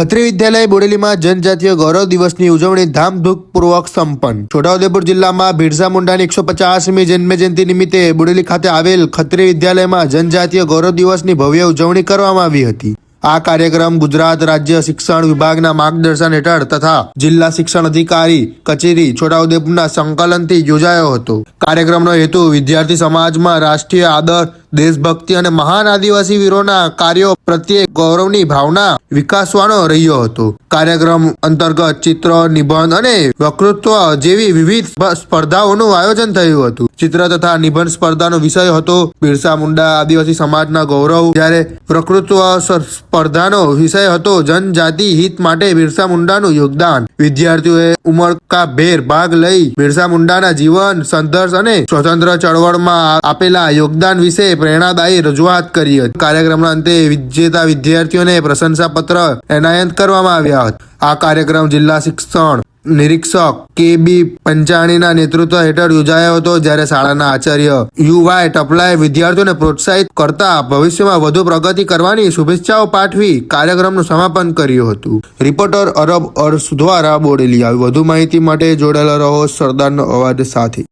ખત્રી વિદ્યાલય બોડેલીમાં જનજાતીય ગૌરવ દિવસની ઉજવણી ધામધૂમપૂર્વક સંપન્ન. છોટાઉદેપુર જિલ્લામાં બિરસા મુંડાની એકસો પચાસમી જન્મજયંતિ નિમિત્તે બોડેલી ખાતે આવેલ ખત્રી વિદ્યાલયમાં જનજાતીય ગૌરવ દિવસની ભવ્ય ઉજવણી કરવામાં આવી હતી. આ કાર્યક્રમ ગુજરાત રાજ્ય શિક્ષણ વિભાગના માર્ગદર્શન હેઠળ તથા જિલ્લા શિક્ષણ અધિકારી કચેરી છોટાઉદેપુરના સંકલનથી યોજાયો હતો. કાર્યક્રમનો હેતુ વિદ્યાર્થી સમાજમાં રાષ્ટ્રીય આદર, દેશભક્તિ અને મહાન આદિવાસી વીરોના કાર્યો પ્રત્યે ગૌરવની ભાવના વિકાસવાનો રહ્યો હતો. કાર્યક્રમ અંતર્ગત ચિત્ર, નિબંધ અને વક્તૃત્વ જેવી વિવિધ સ્પ- સ્પર્ધાઓનું આયોજન થયું હતું. ચિત્ર તથા નિબંધ સ્પર્ધાનો વિષય હતો બિરસા મુંડા આદિવાસી સમાજના ગૌરવ, જ્યારે વક્તૃત્વ સ્પર્ધાનો વિષય હતો જનજાતિ હિત માટે બિરસા મુંડાનું યોગદાન. વિદ્યાર્થીઓએ ઉમળકાભેર ભાગ લઈ બિરસા મુંડાના જીવન, સંઘર્ષ અને સ્વતંત્ર ચળવળમાં આપેલા યોગદાન વિશે પ્રેરણાદાયી રજૂઆત કરી હતી. કાર્યક્રમના અંતે વિજેતા વિદ્યાર્થીઓને પ્રશંસાપત્ર એનાયત કરવામાં આવ્યા. હતા. આ કાર્યક્રમ જિલ્લા શિક્ષણ નિરીક્ષક કે બી પંચાણીના નેતૃત્વ હેઠળ યોજાયો હતો જ્યારે શાળાના આચાર્ય યુવાય ટપલાએ વિદ્યાર્થીઓને પ્રોત્સાહિત કરતા ભવિષ્યમાં વધુ પ્રગતિ કરવાની શુભેચ્છાઓ પાઠવી કાર્યક્રમનું સમાપન કર્યું હતું. રિપોર્ટર અરબ અર્શ દ્વારા બોડેલી. આવી વધુ માહિતી માટે જોડાયેલા રહો સરદારનો અવાજ સાથે.